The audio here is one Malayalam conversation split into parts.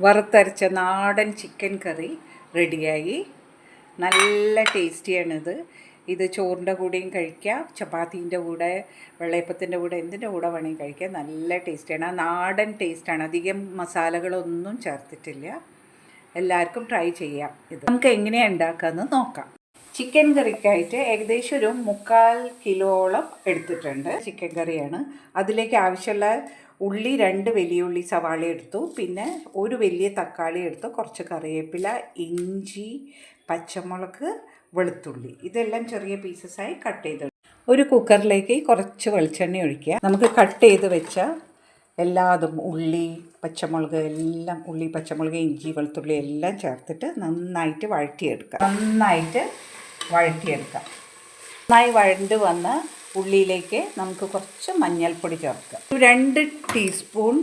വറുത്തരച്ച നാടൻ ചിക്കൻ കറി റെഡിയായി നല്ല ടേസ്റ്റിയാണിത് ഇത് ചോറിന്റെ കൂടെയും കഴിക്കാം ചപ്പാത്തീന്റെ കൂടെ വെള്ളയപ്പത്തിന്റെ കൂടെ എന്തിന്റെ കൂടെ വേണമെങ്കിൽ കഴിക്കാം. നല്ല ടേസ്റ്റിയാണ് ആ നാടൻ ടേസ്റ്റാണ് അധികം മസാലകളൊന്നും ചേർത്തിട്ടില്ല. എല്ലാവർക്കും ട്രൈ ചെയ്യാം ഇത്. നമുക്ക് എങ്ങനെയാണ് ഉണ്ടാക്കാമെന്ന് നോക്കാം. ചിക്കൻ കറിക്കായിട്ട് ഏകദേശം ഒരു മുക്കാൽ കിലോളം എടുത്തിട്ടുണ്ട്. ചിക്കൻ കറിയാണ്. അതിലേക്ക് ആവശ്യമുള്ള ഉള്ളി രണ്ട് വലിയ ഉള്ളി സവാള എടുത്തു. പിന്നെ ഒരു വലിയ തക്കാളി എടുത്തു. കുറച്ച് കറിവേപ്പില ഇഞ്ചി പച്ചമുളക് വെളുത്തുള്ളി. ഇതെല്ലാം ചെറിയ പീസസായി കട്ട് ചെയ്ത് ഒരു കുക്കറിലേക്ക് കുറച്ച് വെളിച്ചെണ്ണ ഒഴിക്കുക. നമുക്ക് കട്ട് ചെയ്ത് വെച്ച എല്ലാതും ഉള്ളി പച്ചമുളക് എല്ലാം ഉള്ളി പച്ചമുളക് ഇഞ്ചി വെളുത്തുള്ളി എല്ലാം ചേർത്തിട്ട് നന്നായിട്ട് വഴറ്റിയെടുക്കുക. നന്നായിട്ട് വഴറ്റിയെടുക്കാം നന്നായി വഴണ്ട് വന്ന് ഉള്ളിയിലേക്ക് നമുക്ക് കുറച്ച് മഞ്ഞൾപ്പൊടി ചേർക്കാം രണ്ട് ടീസ്പൂൺ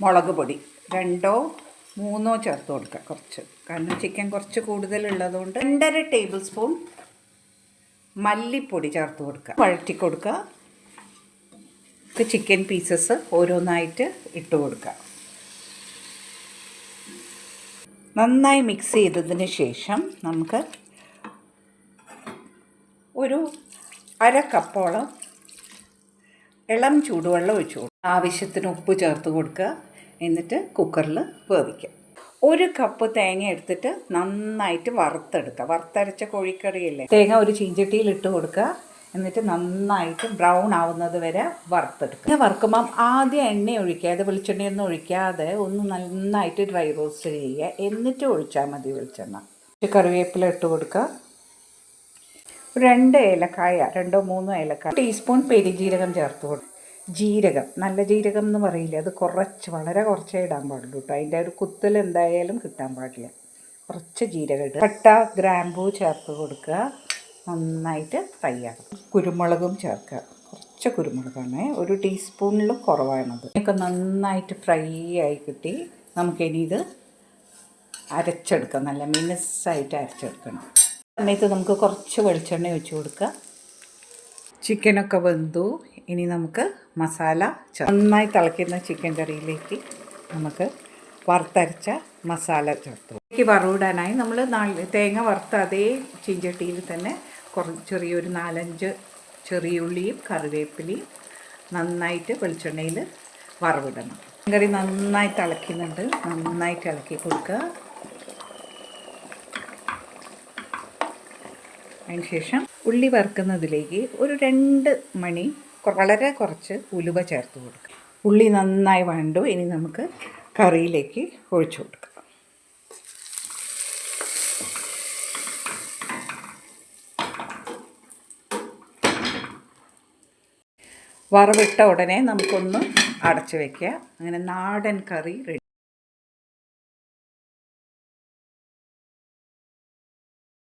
മുളക് പൊടി. രണ്ടോ മൂന്നോ ചേർത്ത് കൊടുക്കുക കുറച്ച്. കാരണം ചിക്കൻ കുറച്ച് കൂടുതലുള്ളതുകൊണ്ട് രണ്ടര ടേബിൾ സ്പൂൺ മല്ലിപ്പൊടി ചേർത്ത് കൊടുക്കുക. വഴറ്റി കൊടുക്കുക. ചിക്കൻ പീസസ് ഓരോന്നായിട്ട് ഇട്ട് കൊടുക്കുക. നന്നായി മിക്സ് ചെയ്തതിന് ശേഷം നമുക്ക് ഒരു അര കപ്പോളം ഇളം ചൂടുവെള്ളം ഒഴിച്ചു കൊടുക്കുക. ആവശ്യത്തിന് ഉപ്പ് ചേർത്ത് കൊടുക്കുക. എന്നിട്ട് കുക്കറിൽ വേവിക്കുക. ഒരു കപ്പ് തേങ്ങ എടുത്തിട്ട് നന്നായിട്ട് വറുത്തെടുക്കുക. വറുത്തരച്ച കോഴിക്കറിയല്ലേ തേങ്ങ ഒരു ചീഞ്ചട്ടിയിൽ ഇട്ട് കൊടുക്കുക. എന്നിട്ട് നന്നായിട്ട് ബ്രൗൺ ആവുന്നത് വരെ വറുത്തെടുക്കുക. പിന്നെ വറുക്കുമ്പം ആദ്യം എണ്ണ ഒഴിക്കാതെ വെളിച്ചെണ്ണയൊന്നും ഒഴിക്കാതെ ഒന്ന് നന്നായിട്ട് ഡ്രൈ റോസ്റ്റ് ചെയ്യുക. എന്നിട്ട് ഒഴിച്ചാൽ മതി വെളിച്ചെണ്ണ. കറിവേപ്പില ഇട്ട് കൊടുക്കുക. രണ്ട് ഏലക്കായ രണ്ടോ മൂന്നോ ഏലക്കായ. ടീസ്പൂൺ പെരിജീരകം ചേർത്ത് കൊടുക്കും ജീരകം നല്ല ജീരകം എന്ന് പറയില്ല? അത് കുറച്ച് വളരെ കുറച്ചേ ഇടാൻ പാടുള്ളൂ കേട്ടോ. അതിന്റെ ഒരു കുത്തൽ എന്തായാലും കിട്ടാൻ പാടില്ല. കുറച്ച് ജീരകം ഇടുക. പട്ട ഗ്രാമ്പൂ ചേർത്ത് കൊടുക്കുക. നന്നായിട്ട് ഫ്രൈ ആക്കുക കുരുമുളകും ചേർക്കുക. കുറച്ച് കുരുമുളകാണ്. ഒരു ടീസ്പൂണിലും കുറവാണത്. ഇതൊക്കെ നന്നായിട്ട് ഫ്രൈ ആയി കിട്ടി. നമുക്കിനി ഇത് അരച്ചെടുക്കാം. നല്ല മിനുസായിട്ട് അരച്ചെടുക്കണം. സമയത്ത് നമുക്ക് കുറച്ച് വെളിച്ചെണ്ണ ഒഴിച്ചു കൊടുക്കുക. ചിക്കനൊക്കെ വെന്തു. ഇനി നമുക്ക് മസാല നന്നായി തിളയ്ക്കുന്ന ചിക്കൻ കറിയിലേക്ക് നമുക്ക് വറുത്തരച്ച മസാല ചേർത്തു. ഇതിലേക്ക് വറവിടാനായി നമ്മൾ തേങ്ങ വറുത്ത അതേ ചീഞ്ചട്ടിയിൽ തന്നെ കുറച്ച് ചെറിയൊരു നാലഞ്ച് ചെറിയ ഉള്ളിയും കറിവേപ്പിലയും നന്നായിട്ട് വെളിച്ചെണ്ണയിൽ വറവിടണം. കറി നന്നായി തിളയ്ക്കുന്നുണ്ട്. നന്നായി ഇളക്കി കൊടുക്കുക. അതിന് ശേഷം ഉള്ളി വറുക്കുന്നതിലേക്ക് ഒരു രണ്ട് മണി വളരെ കുറച്ച് ഉലുവ ചേർത്ത് കൊടുക്കുക ഉള്ളി നന്നായി വണ്ടു ഇനി നമുക്ക് കറിയിലേക്ക് ഒഴിച്ചു കൊടുക്കാം. വറവിട്ട ഉടനെ നമുക്കൊന്ന് അടച്ചു വയ്ക്കുക അങ്ങനെ നാടൻ കറി റെഡി